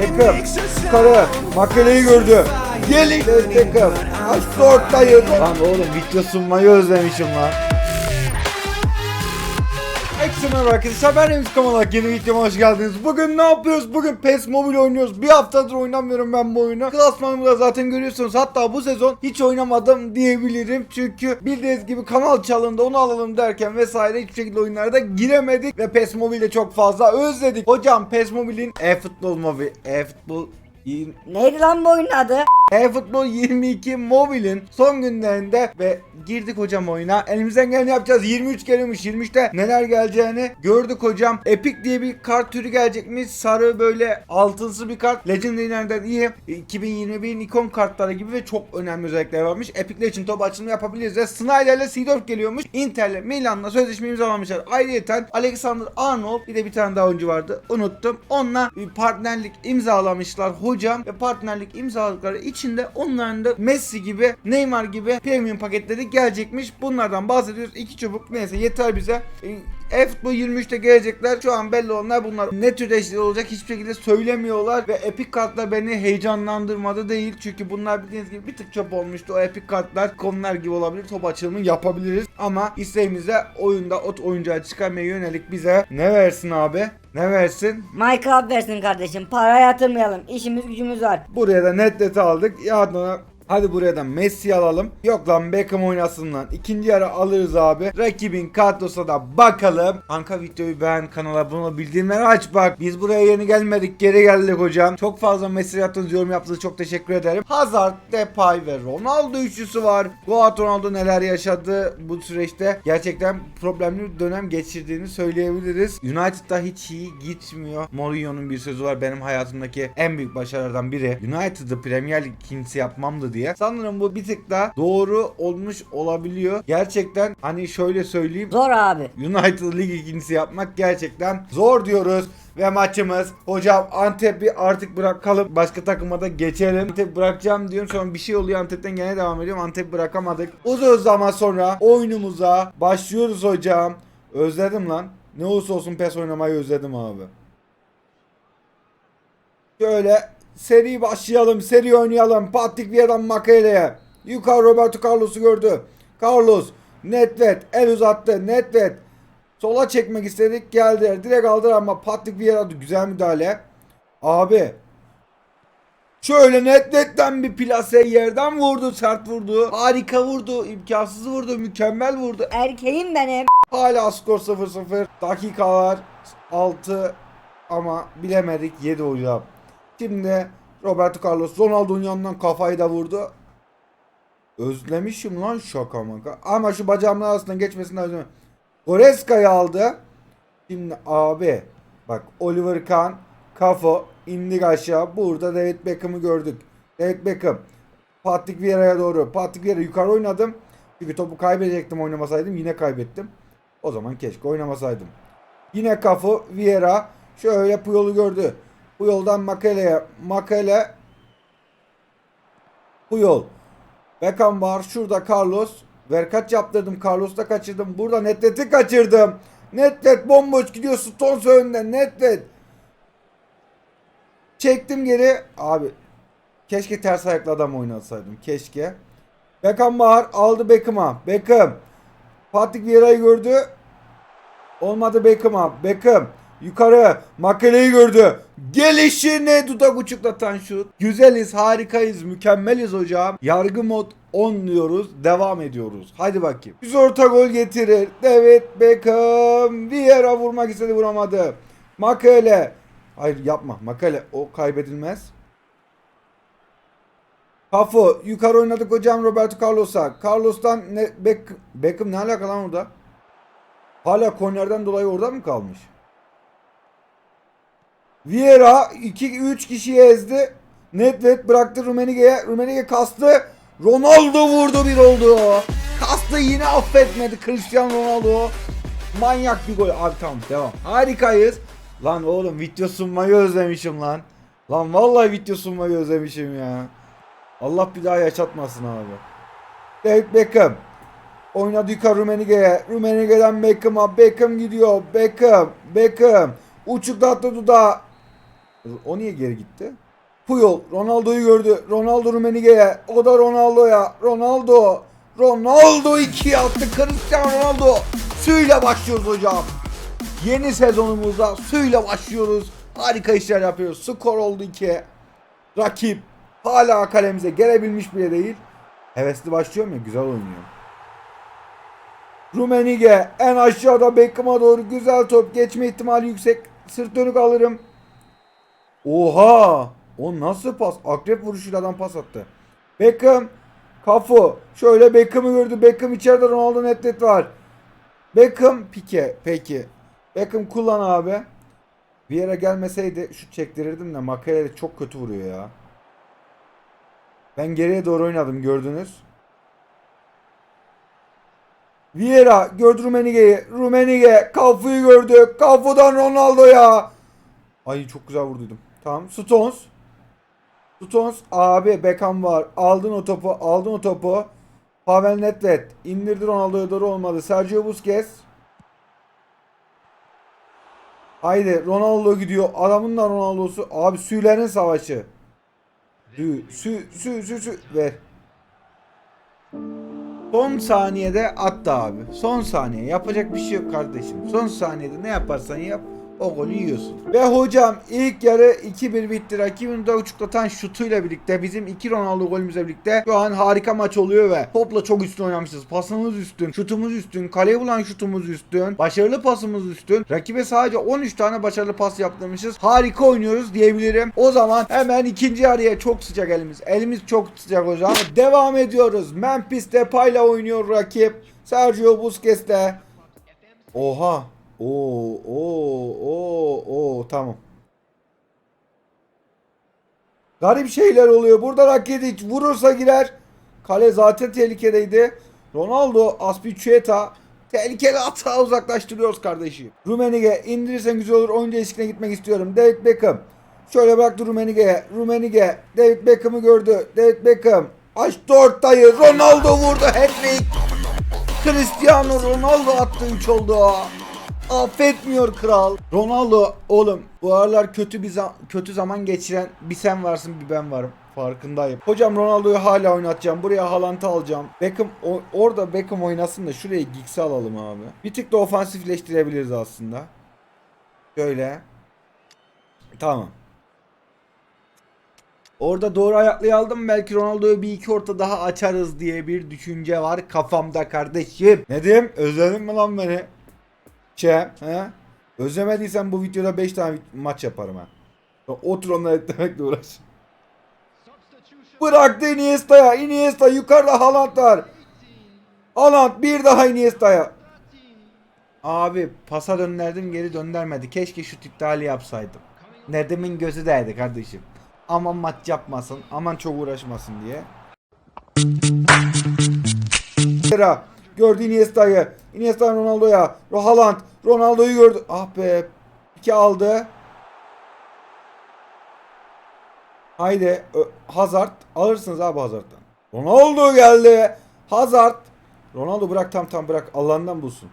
Beckham yukarı makaleyi gördü. Gelin Beckham. Açtı ortayı. Lan oğlum video sunmayı özlemişim lan. Merhaba arkadaşlar ben Remzi Kamalak yeni videoma hoş geldiniz. Bugün ne yapıyoruz? Bugün PES Mobile oynuyoruz. Bir haftadır oynamıyorum ben bu oyunu. Klasmanımı da zaten görüyorsunuz. Hatta bu sezon hiç oynamadım diyebilirim. Çünkü bildiğiniz gibi kanal çalındı onu alalım derken vesaire hiçbir şekilde oyunlara da giremedik. Ve PES Mobile'i çok fazla özledik. Hocam PES Mobile'in e-futbol mobil, e-futbol Neydi lan bu oyunun adı? E-futbol 22 mobilin son günlerinde ve girdik hocam oyuna. Elimizden geleni yapacağız. 23 geliyormuş. 23'te neler geleceğini gördük hocam. Epic diye bir kart türü gelecekmiş. Sarı böyle altınsı bir kart. Legendary'lerden iyi. 2021'in ikon kartları gibi ve çok önemli özellikler varmış. Epic için top açılımı yapabiliriz ve Snyder ile C4 geliyormuş. Inter'le Milan'la sözleşme imzalamışlar. Ayrıca Alexander Arnold bir de bir tane daha oyuncu vardı. Unuttum. Onunla bir partnerlik imzalamışlar hocam ve partnerlik imzaladıkları içinde onların da Messi gibi Neymar gibi premium paketleri gelecekmiş. Bunlardan bahsediyoruz. İki çubuk neyse yeter bize. E, e-futbol 23'te gelecekler. Şu an belli olanlar bunlar. Ne tür eşli olacak hiçbir şekilde söylemiyorlar ve Epic kartlar beni heyecanlandırmadı değil. Çünkü bunlar bildiğiniz gibi bir tık çöp olmuştu. O Epic kartlar konular gibi olabilir. Top açılımı yapabiliriz. Ama isteğimize oyunda ot oyuncağı çıkarmaya yönelik bize ne versin abi? Ne versin? Minecraft versin kardeşim. Para yatırmayalım. İşimiz gücümüz var. Buraya da net aldık. Yardıma Hadi buraya da Messi alalım. Yok lan Beckham oynasın lan. İkinci yarı alırız abi. Rakibin kadrosuna da bakalım. Kanka videoyu beğen kanala abone ol. Bildirimleri aç bak. Biz buraya yeni gelmedik. Geri geldik hocam. Çok fazla mesaj attınız yorum yaptınız. Çok teşekkür ederim. Hazard, Depay ve Ronaldo üçlüsü var. Goat Ronaldo neler yaşadı bu süreçte. Gerçekten problemli bir dönem geçirdiğini söyleyebiliriz. United'da hiç iyi gitmiyor. Mourinho'nun bir sözü var. Benim hayatımdaki en büyük başarılardan biri. United'ı Premier Lig ikincisi yapmamdı diye. Sanırım bu bir tık daha doğru olmuş olabiliyor. Gerçekten hani şöyle söyleyeyim. Zor abi. United Lig ikincisi yapmak gerçekten zor diyoruz. Ve maçımız hocam Antep'i artık bırakalım. Başka takıma da geçelim. Antep bırakacağım diyorum sonra bir şey oluyor Antep'ten gene devam ediyorum. Antep bırakamadık. Uzun zaman sonra oyunumuza başlıyoruz hocam. Özledim lan. Ne olursa olsun PES oynamayı özledim abi. Şöyle seri başlayalım. Seri oynayalım. Patrick Vieira'dan Makele'ye. Yukarı Roberto Carlos'u gördü. Carlos Netvet el uzattı. Netvet sola çekmek istedik. Geldi. Direkt aldılar ama Patrick Vieira güzel müdahale. Abi Şöyle Netvet'ten bir plase yerden vurdu. Sert vurdu. Harika vurdu. imkansız vurdu. Mükemmel vurdu. Erkeğim benim. Hala skor 0-0. Dakikalar 6 ama bilemedik 7 hocam. Şimdi Roberto Carlos Ronaldo'nun yanından kafayı da vurdu. Özlemişim lan şaka maka. Ama şu bacağımın arasından geçmesinden özlemişim. Goreska'yı aldı. Şimdi abi bak Oliver Kahn Kafo indik aşağı. Burada David Beckham'ı gördük. David Beckham Patrick Vieira'ya doğru. Patrick Vieira yukarı oynadım. Çünkü topu kaybedecektim oynamasaydım. Yine kaybettim. O zaman keşke oynamasaydım. Yine Kafo Vieira şöyle Puyol'u gördü. Puyol'dan Makele'ye. Makele Puyol. Beckham var. Şurada Carlos. Verkaç yaptırdım. Carlos'ta kaçırdım. Burada Netlet'i kaçırdım. Netlet bomboş gidiyor. Stones önünde. Netlet. Çektim geri. Abi keşke ters ayaklı adam oynasaydım. Keşke. Beckham var. Aldı Beckham'a. Beckham. Patrick Vieira'yı gördü. Olmadı Beckham'a. Beckham. Yukarı. Makaleyi gördü. Gelişine dudak uçuklatan şut. Güzeliz, harikayız, mükemmeliz hocam. Yargı mod 10 diyoruz. Devam ediyoruz. Hadi bakayım. Biz orta gol getirir. David Beckham. Vieira vurmak istedi vuramadı. Makale. Hayır yapma. Makale. O kaybedilmez. Kafo. Yukarı oynadık hocam Roberto Carlos'a. Carlos'tan ne, Beck, Beckham ne alaka lan orada? Hala kornerden dolayı orada mı kalmış? Vieira 2-3 kişiyi ezdi. Nedved bıraktı Rummenigge'ye. Rummenigge kastı. Ronaldo vurdu bir oldu. Kastı yine affetmedi Cristiano Ronaldo. Manyak bir gol. Abi tamam devam. Harikayız. Lan oğlum video sunmayı özlemişim lan. Lan vallahi video sunmayı özlemişim ya. Allah bir daha yaşatmasın abi. David Beckham. Oynadı yukarı Rummenigge'ye. Rummenigge'den Beckham'a. Beckham gidiyor. Beckham. Beckham. Uçukta attı dudağı. O niye geri gitti? Puyol Ronaldo'yu gördü. Ronaldo Rumenige'ye. O da Ronaldo'ya. Ronaldo. Ronaldo 2 attı. Cristiano Ronaldo. Suyla başlıyoruz hocam. Yeni sezonumuzda suyla başlıyoruz. Harika işler yapıyoruz. Skor oldu 2. Rakip hala kalemize gelebilmiş bile değil. Hevesli başlıyorum ya güzel oynuyor. Rumenige en aşağıda Beckham'a doğru güzel top geçme ihtimali yüksek. Sırt dönük alırım. Oha! O nasıl pas? Akrep vuruşuyla adam pas attı. Beckham Kafu. Şöyle Beckham'ı gördü. Beckham içeride Ronaldo net net var. Beckham Pike. Peki. Beckham kullan abi. Bir yere gelmeseydi şut çektirirdim de Makaleli çok kötü vuruyor ya. Ben geriye doğru oynadım gördünüz. Vieira gördü Rumenige'yi. Rumenige Kafu'yu gördü. Kafu'dan Ronaldo'ya. Ay çok güzel vurduydum. Tamam. Stones. Stones abi Beckham var. Aldın o topu. Aldın o topu. Pavel Nedved indirdi Ronaldo'ya doğru olmadı. Sergio Busquets. Haydi Ronaldo gidiyor. Adamın da Ronaldo'su. Abi sülerin savaşı. Sü sü sü sü sü ver. Son saniyede attı abi. Son saniye. Yapacak bir şey yok kardeşim. Son saniyede ne yaparsan yap o golü yiyorsun. Ve hocam ilk yarı 2-1 bitti. Rakibin de uçuklatan şutuyla birlikte bizim iki Ronaldo golümüzle birlikte şu an harika maç oluyor ve topla çok üstün oynamışız. Pasımız üstün, şutumuz üstün, kaleye bulan şutumuz üstün, başarılı pasımız üstün. Rakibe sadece 13 tane başarılı pas yaptırmışız. Harika oynuyoruz diyebilirim. O zaman hemen ikinci yarıya çok sıcak elimiz. Elimiz çok sıcak hocam. Devam ediyoruz. Memphis Depay'la oynuyor rakip. Sergio Busquets'le. Oha. Oo, oo, tamam. Garip şeyler oluyor. Burada Rakitic vurursa girer. Kale zaten tehlikedeydi. Ronaldo, Aspilicueta tehlikeli hata uzaklaştırıyoruz kardeşim. Rumenige indirirsen güzel olur. Oyuncu eşliğine gitmek istiyorum. David Beckham. Şöyle bıraktı Rumenige'ye. Rumenige. David Beckham'ı gördü. David Beckham. Açtı ortayı. Ronaldo vurdu. Hat-trick. Cristiano Ronaldo attı 3 oldu. Affetmiyor kral. Ronaldo oğlum bu aralar kötü bir za- kötü zaman geçiren bir sen varsın bir ben varım. Farkındayım. Hocam Ronaldo'yu hala oynatacağım. Buraya Haaland'ı alacağım. Beckham o- orada Beckham oynasın da şuraya Giggs'i alalım abi. Bir tık da ofansifleştirebiliriz aslında. Şöyle. Tamam. Orada doğru ayaklayı aldım. Belki Ronaldo'yu bir iki orta daha açarız diye bir düşünce var kafamda kardeşim. Ne diyeyim? Özledin mi lan beni? Çe, he? Özlemediysen bu videoda 5 tane maç yaparım ha. Otur onları etmekle uğraş. Bıraktı Iniesta'ya. Iniesta yukarıda Haaland var. Haaland bir daha Iniesta'ya. Abi pasa döndürdüm geri döndürmedi. Keşke şut iptali yapsaydım. Nedim'in gözü değdi kardeşim. Aman maç yapmasın. Aman çok uğraşmasın diye. Gördü Iniesta'yı. Iniesta Ronaldo'ya. Haaland Ronaldo'yu gördü. Ah be. İki aldı. Haydi Hazard alırsınız abi Hazard'dan. Ronaldo geldi. Hazard. Ronaldo bırak tam tam bırak. Allah'ından bulsun.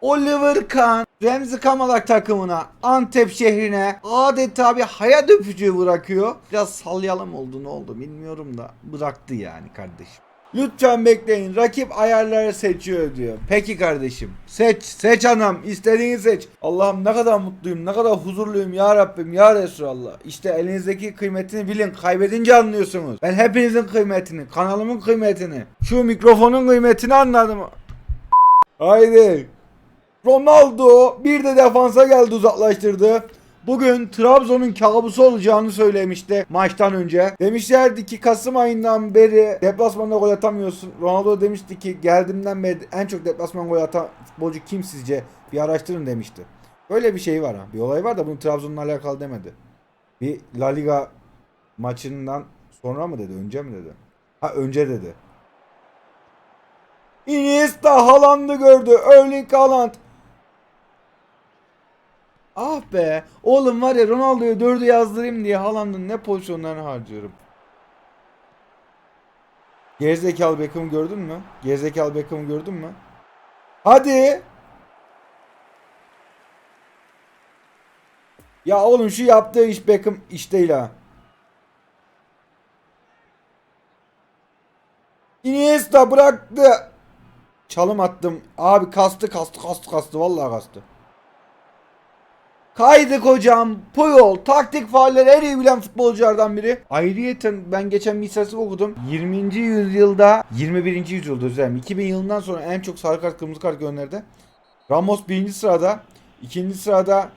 Oliver Kahn Remzi Kamalak takımına Antep şehrine adeta bir hayat öpücüğü bırakıyor. Biraz sallayalım oldu ne oldu bilmiyorum da bıraktı yani kardeşim. Lütfen bekleyin. Rakip ayarları seçiyor diyor. Peki kardeşim. Seç. Seç anam. İstediğini seç. Allah'ım ne kadar mutluyum. Ne kadar huzurluyum ya Rabbim ya Resulallah. İşte elinizdeki kıymetini bilin. Kaybedince anlıyorsunuz. Ben hepinizin kıymetini, kanalımın kıymetini, şu mikrofonun kıymetini anladım. Haydi. Ronaldo bir de defansa geldi uzaklaştırdı. Bugün Trabzon'un kabusu olacağını söylemişti maçtan önce. Demişlerdi ki Kasım ayından beri deplasmanda gol atamıyorsun. Ronaldo demişti ki geldiğimden beri en çok deplasman gol atan futbolcu kim sizce? Bir araştırın demişti. Böyle bir şey var ha. Bir olay var da bunu Trabzon'la alakalı demedi. Bir La Liga maçından sonra mı dedi? Önce mi dedi? Ha önce dedi. Iniesta Haaland'ı gördü. Erling Haaland. Ah be. Oğlum var ya Ronaldo'yu dördü yazdırayım diye Haaland'ın ne pozisyonlarını harcıyorum. Gerizekalı Beckham'ı gördün mü? Gerizekalı Beckham'ı gördün mü? Hadi. Ya oğlum şu yaptığı iş Beckham iş değil ha. Iniesta bıraktı. Çalım attım. Abi kastı kastı kastı kastı vallahi kastı. Kaydık hocam. Puyol taktik faalleri en iyi bilen futbolculardan biri. Ayrıyeten ben geçen bir istatistik okudum. 20. yüzyılda 21. yüzyılda özellikle 2000 yılından sonra en çok sarı kart kırmızı kart gönderdi. Ramos birinci sırada. ikinci sırada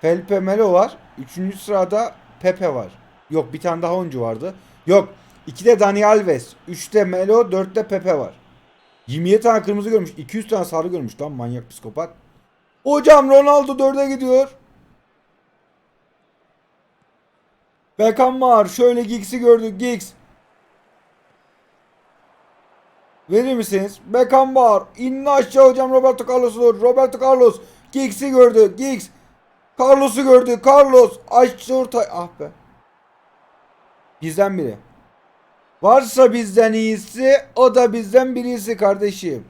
Felipe Melo var. Üçüncü sırada Pepe var. Yok bir tane daha oyuncu vardı. Yok. İkide Dani Alves. Üçte Melo. Dörtte Pepe var. 27 tane kırmızı görmüş. 200 tane sarı görmüş. Lan manyak psikopat. Hocam Ronaldo dörde gidiyor. Beckham var. Şöyle Giggs'i gördük. Giggs. Verir misiniz? Beckham var. İnne aşağı hocam Roberto Carlos olur. Roberto Carlos. Giggs'i gördü. Giggs. Carlos'u gördü. Carlos. Açtı orta. Ah be. Bizden biri. Varsa bizden iyisi o da bizden birisi kardeşim.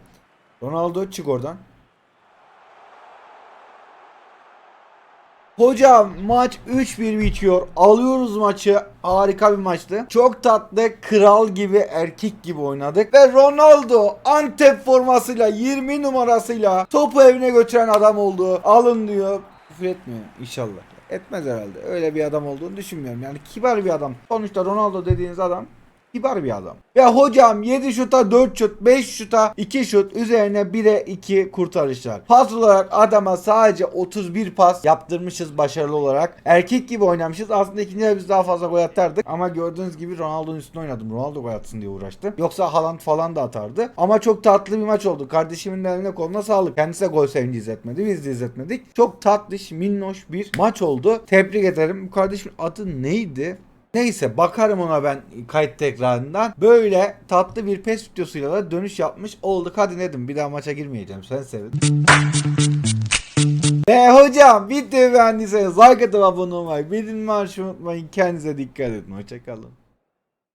Ronaldo çık oradan. Hocam maç 3-1 bitiyor. Alıyoruz maçı. Harika bir maçtı. Çok tatlı, kral gibi, erkek gibi oynadık. Ve Ronaldo Antep formasıyla 20 numarasıyla topu evine götüren adam oldu. Alın diyor. Küfür etmiyor inşallah. Etmez herhalde. Öyle bir adam olduğunu düşünmüyorum. Yani kibar bir adam. Sonuçta Ronaldo dediğiniz adam kibar bir adam. Ya hocam 7 şuta 4 şut, 5 şuta 2 şut, üzerine 1'e 2 kurtarışlar. Pas olarak adama sadece 31 pas yaptırmışız başarılı olarak. Erkek gibi oynamışız. Aslında ikinci biz daha fazla gol atardık. Ama gördüğünüz gibi Ronaldo'nun üstüne oynadım. Ronaldo gol atsın diye uğraştım. Yoksa Haaland falan da atardı. Ama çok tatlı bir maç oldu. Kardeşimin de eline koluna sağlık. Kendisi de gol sevinci izletmedi. Biz de izletmedik. Çok tatlış, minnoş bir maç oldu. Tebrik ederim. Bu kardeşimin adı neydi? Neyse bakarım ona ben kayıt tekrarından. Böyle tatlı bir pes videosuyla da dönüş yapmış olduk. Hadi Nedim bir daha maça girmeyeceğim. Sen sevin. Ve hocam videoyu beğendiyseniz like atıp abone olmayı, bildirim açmayı unutmayın. Kendinize dikkat edin. Hoşçakalın.